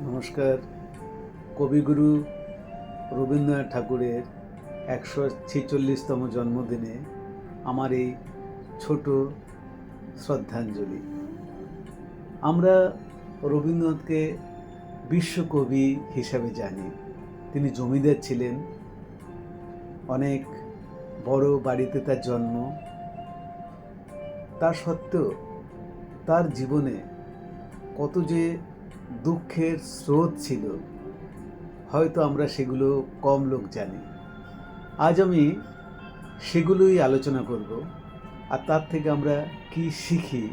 নমস্কার। কবিগুরু রবীন্দ্রনাথ ঠাকুরের একশো ছেচল্লিশতম জন্মদিনে আমার এই ছোট শ্রদ্ধাঞ্জলি। আমরা রবীন্দ্রনাথকে বিশ্বকবি হিসাবে জানি। তিনি জমিদার ছিলেন। অনেক বড় বাড়িতে তার জন্ম। তা সত্ত্বেও তার জীবনে কত যে দুঃখের স্রোত ছিল। হয়তো আমরা সেগুলো কম লোক জানি। আজ আমি সেগুলোই আলোচনা করব আর তার থেকে আমরা কি শিখি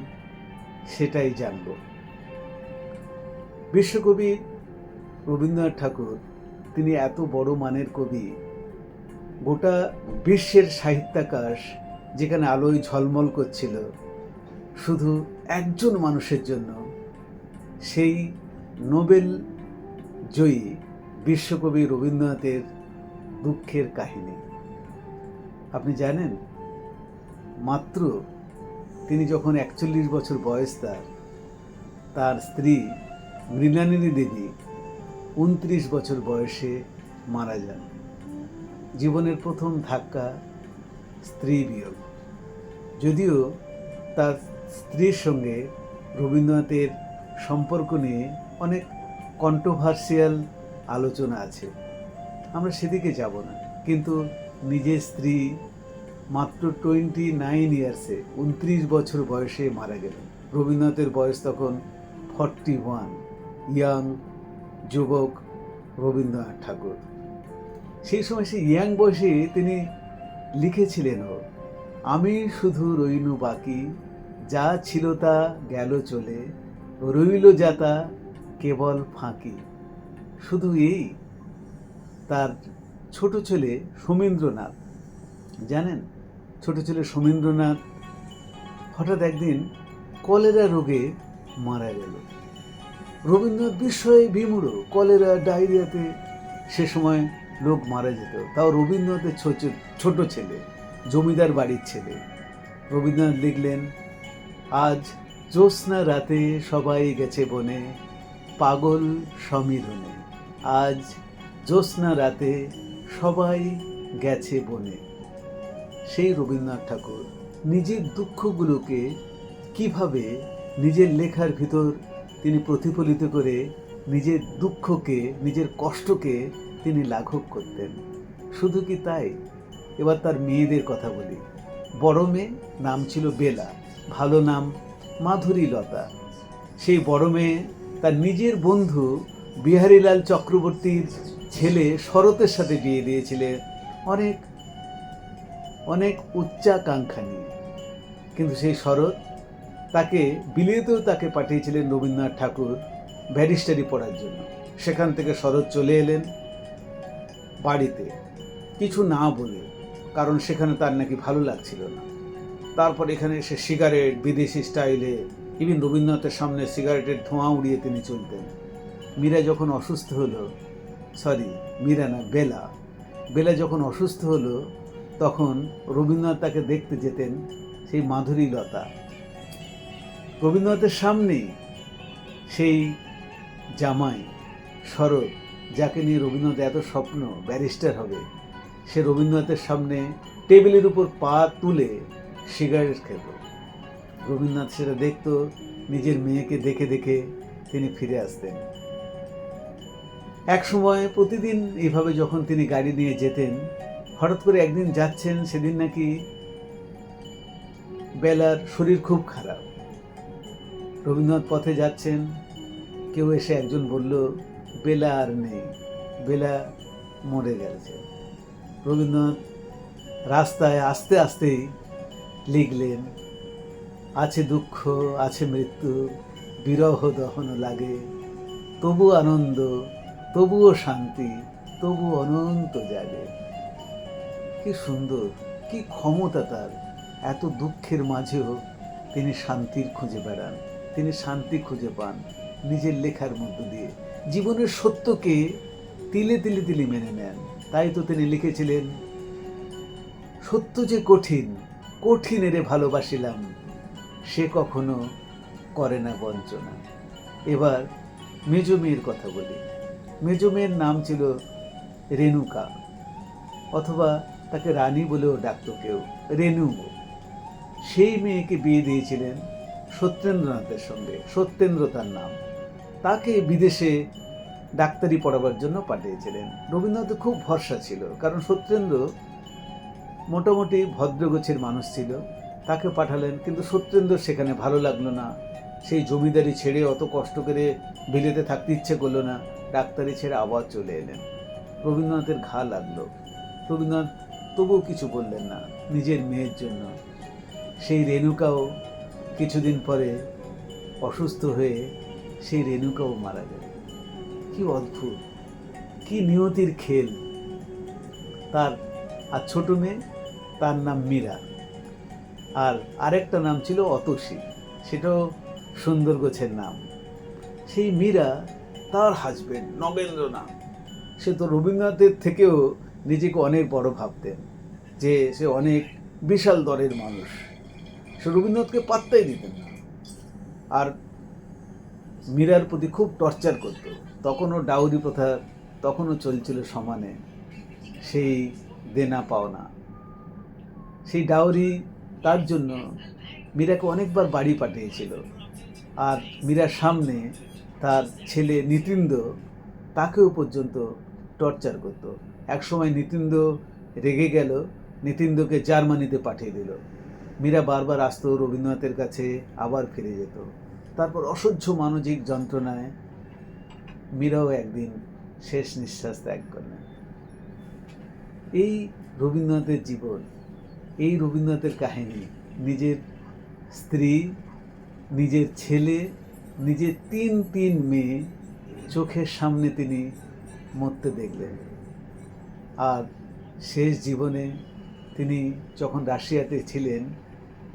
সেটাই জানব। বিশ্বকবি রবীন্দ্রনাথ ঠাকুর, তিনি এত বড় মানের কবি। গোটা বিশ্বের সাহিত্যাকাশ যেখানে আলোয় ঝলমল করছিল, শুধু একজন মানুষের জন্য, সেই নোবেল জয়ী বিশ্বকবি রবীন্দ্রনাথের দুঃখের কাহিনী। আপনি জানেন, মাত্র তিনি যখন একচল্লিশ বছর বয়স তার তার স্ত্রী মৃণালিনী দেবী উনত্রিশ বছর বয়সে মারা যান। জীবনের প্রথম ধাক্কা স্ত্রী বিয়োগ। যদিও তার স্ত্রীর সঙ্গে রবীন্দ্রনাথের সম্পর্ক নিয়ে অনেক কন্ট্রোভার্সিয়াল আলোচনা আছে। আমরা সেদিকে যাব না। কিন্তু নিজের স্ত্রী মাত্র টোয়েন্টি নাইন ইয়ার্সে উনত্রিশ বছর বয়সে মারা গেলেন। রবীন্দ্রনাথের বয়স তখন ফর্টি ওয়ান ইয়াং যুবক রবীন্দ্রনাথ ঠাকুর। সেই সময় সেই ইয়াং বয়সে তিনি লিখেছিলেন ও, আমি শুধু রইনু বাকি, যা ছিল তা গেল চলে, রইল যাতা কেবল ফাঁকি। শুধু এই, তার ছোট ছেলে সমীন্দ্রনাথ। জানেন, ছোট ছেলে সমীন্দ্রনাথ হঠাৎ একদিন কলেরা রোগে মারা গেল। রবীন্দ্রনাথ বিস্ময়ে বিমূঢ়। কলেরা ডায়রিয়াতে সে সময় লোক মারা যেত। তাও রবীন্দ্রনাথের ছোট ছোট ছেলে, জমিদার বাড়ির ছেলে। রবীন্দ্রনাথ লিখলেন, আজ জ্যোৎস্না রাতে সবাই গেছে বনে পাগল সমীরণে। আজ জ্যোৎস্না রাতে সবাই গেছে বনে। সেই রবীন্দ্রনাথ ঠাকুর নিজের দুঃখগুলোকে কীভাবে নিজের লেখার ভিতর তিনি প্রতিফলিত করে নিজের দুঃখকে, নিজের কষ্টকে তিনি লাঘব করতেন। শুধু কি তাই? এবার তার মেয়েদের কথা বলি। বড় মেয়ে নাম ছিল বেলা, ভালো নাম মাধুরী লতা সেই বড় মেয়ে তার নিজের বন্ধু বিহারীলাল চক্রবর্তীর ছেলে শরতের সাথে বিয়ে দিয়েছিলেন অনেক অনেক উচ্চাকাঙ্ক্ষা নিয়ে। কিন্তু সেই শরৎ তাকে, বিলেতেও তাকে পাঠিয়েছিলেন রবীন্দ্রনাথ ঠাকুর ব্যারিস্টারি পড়ার জন্য। সেখান থেকে শরৎ চলে এলেন বাড়িতে। কিছু না বলে, কারণ সেখানে তার নাকি ভালো লাগছিল না। তারপর এখানে এসে সিগারেট, বিদেশি স্টাইলে ইভিন রবীন্দ্রনাথের সামনে সিগারেটের ধোঁয়া উড়িয়ে তিনি চলতেন। মীরা যখন অসুস্থ হলো সরি মীরা না, বেলা। বেলা যখন অসুস্থ হলো, তখন রবীন্দ্রনাথ তাকে দেখতে যেতেন, সেই মাধুরী লতা। রবীন্দ্রনাথের সামনেই সেই জামাই, শরৎ, যাকে নিয়ে রবীন্দ্রনাথ এত স্বপ্ন, ব্যারিস্টার হবে, সে রবীন্দ্রনাথের সামনে টেবিলের উপর পা তুলে সিগারেট খেত। রবীন্দ্রনাথ সেটা দেখতো, নিজের মেয়েকে দেখে দেখে তিনি ফিরে আসতেন। এক সময় প্রতিদিন এইভাবে যখন তিনি গাড়ি নিয়ে যেতেন, হঠাৎ করে একদিন যাচ্ছেন, সেদিন নাকি বেলার শরীর খুব খারাপ। রবীন্দ্রনাথ পথে যাচ্ছেন, কেউ এসে একজন বলল, বেলা আর নেই, বেলা মরে গেছে। রবীন্দ্রনাথ রাস্তায় আস্তে আস্তেই লিখলেন আছে দুঃখ, আছে মৃত্যু, বিরহ দহন লাগে। তবু আনন্দ, তবুও শান্তি, তবু অনন্ত জাগে। কি সুন্দর, কি ক্ষমতা তার। এত দুঃখের মাঝেও তিনি শান্তির খুঁজে বেড়ান, তিনি শান্তি খুঁজে পান নিজের লেখার মধ্য দিয়ে। জীবনের সত্যকে তিলে তিলে তিলে মেনে নেন। তাই তো তিনি লিখেছিলেন, সত্য যে কঠিন কঠিন এরে ভালোবাসিলাম সে কখনো করে না বঞ্চনা। এবার মেজ মেয়ের কথা বলি। মেজ মেয়ের নাম ছিল রেণুকা, অথবা তাকে রানী বলেও ডাকতো কেউ, রেণু। সেই মেয়েকে বিয়ে দিয়েছিলেন সত্যেন্দ্রনাথের সঙ্গে, সত্যেন্দ্র তার নাম। তাকে বিদেশে ডাক্তারি পড়াবার জন্য পাঠিয়েছিলেন। রবীন্দ্রনাথ খুব ভরসা ছিল, কারণ সত্যেন্দ্র মোটামুটি ভদ্রগোছের মানুষ ছিল। তাকে পাঠালেন, কিন্তু সত্যেন্দ্র সেখানে ভালো লাগল না। সেই জমিদারি ছেড়ে অত কষ্ট করে বিলেতে থাকতে ইচ্ছে করল না, ডাক্তারি ছেড়ে আবার চলে এলেন। রবীন্দ্রনাথের ঘা লাগল। রবীন্দ্রনাথ তবুও কিছু বললেন না, নিজের মেয়ের জন্য। সেই রেণুকাও কিছুদিন পরে অসুস্থ হয়ে সেই রেণুকাও মারা গেল। কি অদ্ভুত, কি নিয়তির খেল। তার আর ছোট মেয়ে, তার নাম মীরা। আর আরেকটা নাম ছিল অতসী। সেটাও সুন্দর গোছের নাম। সেই মীরা তার হাজবেন্ড নগেন্দ্রনাথ। সে তো রবীন্দ্রনাথের থেকেও নিজেকে অনেক বড় ভাবতেন যে সে অনেক বিশাল দরের মানুষ। সে রবীন্দ্রনাথকে পাত্তাই দিতেন না। আর মীরার প্রতি খুব টর্চার করত। তখনও ডাউরি প্রথা তখনও চলছিল সমানে। সেই দেনা পাওনা। সেই ডাউরি তার জন্য মীরাকে অনেকবার বাড়ি পাঠিয়েছিল। আর মীরার সামনে তার ছেলে নিতিন্দ তাকেও পর্যন্ত টর্চার করত। একসময় নিতিন্দ রেগে গেল, নিতিন্দকে জার্মানিতে পাঠিয়ে দিল। মীরা বারবার আসতো রবীন্দ্রনাথের কাছে, আবার ফিরে যেত। তারপর অসহ্য মানসিক যন্ত্রণায় মীরাও একদিন শেষ নিঃশ্বাস ত্যাগ করলেন। এই রবীন্দ্রনাথের জীবন এই রবীন্দ্রনাথের কাহিনী। নিজের স্ত্রী, নিজের ছেলে, নিজের তিন তিন মেয়ে চোখের সামনে তিনি মরতে দেখলেন। আর শেষ জীবনে তিনি যখন রাশিয়াতে ছিলেন,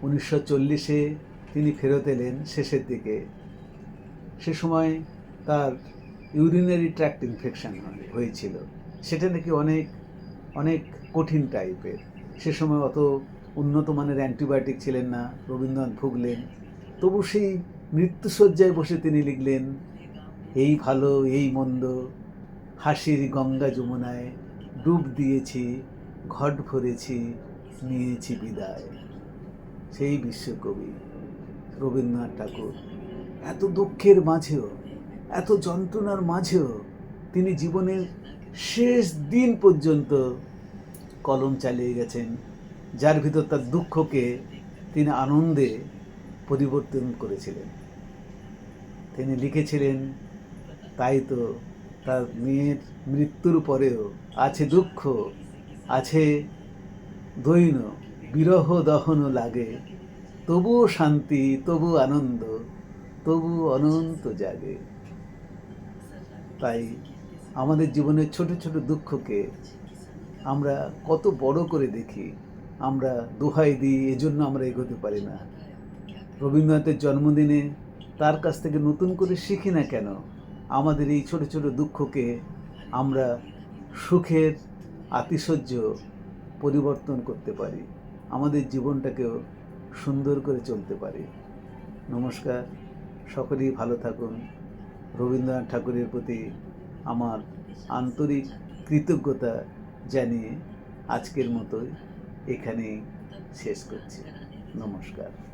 উনিশশো চল্লিশে তিনি ফেরত এলেন শেষের দিকে। সে সময় তার ইউরিনারি ট্র্যাক্ট ইনফেকশন হয়েছিল। সেটা নাকি অনেক অনেক কঠিন টাইপের সে সময় অত উন্নত মানের অ্যান্টিবায়োটিক ছিলেন না, রবীন্দ্রনাথ ভুগলেন। তবু সেই মৃত্যুসজ্জায় বসে তিনি লিখলেন, এই ভালো, এই মন্দ, হাসির গঙ্গা যমুনায় ডুব দিয়েছি, ঘট ভরেছি, নিয়েছি বিদায়। সেই বিশ্বকবি রবীন্দ্রনাথ ঠাকুর। এত দুঃখের মাঝেও, এত যন্ত্রণার মাঝেও তিনি জীবনের শেষ দিন পর্যন্ত কলম চালিয়ে গেছেন, যার ভিতর তার দুঃখকে তিনি আনন্দে পরিবর্তন করেছিলেন। তিনি লিখেছিলেন, তাই তো তার মেয়ের মৃত্যুর পরেও আছে দুঃখ, আছে দৈন বিরহ দহন লাগে, তবুও শান্তি তবু আনন্দ তবু অনন্ত জাগে। তাই আমাদের জীবনের ছোট ছোট দুঃখকে আমরা কত বড় করে দেখি, আমরা দোহাই দিই, এজন্য আমরা এগোতে পারি না। রবীন্দ্রনাথের জন্মদিনে তার কাছ থেকে নতুন করে শিখি না কেন? আমাদের এই ছোট ছোট দুঃখকে আমরা সুখের আতিশয্য পরিবর্তন করতে পারি, আমাদের জীবনটাকেও সুন্দর করে চলতে পারি। নমস্কার, সকলেই ভালো থাকুন। রবীন্দ্রনাথ ঠাকুরের প্রতি আমার আন্তরিক কৃতজ্ঞতা জানিয়ে আজকের মতোই এখানেই শেষ করছি। নমস্কার।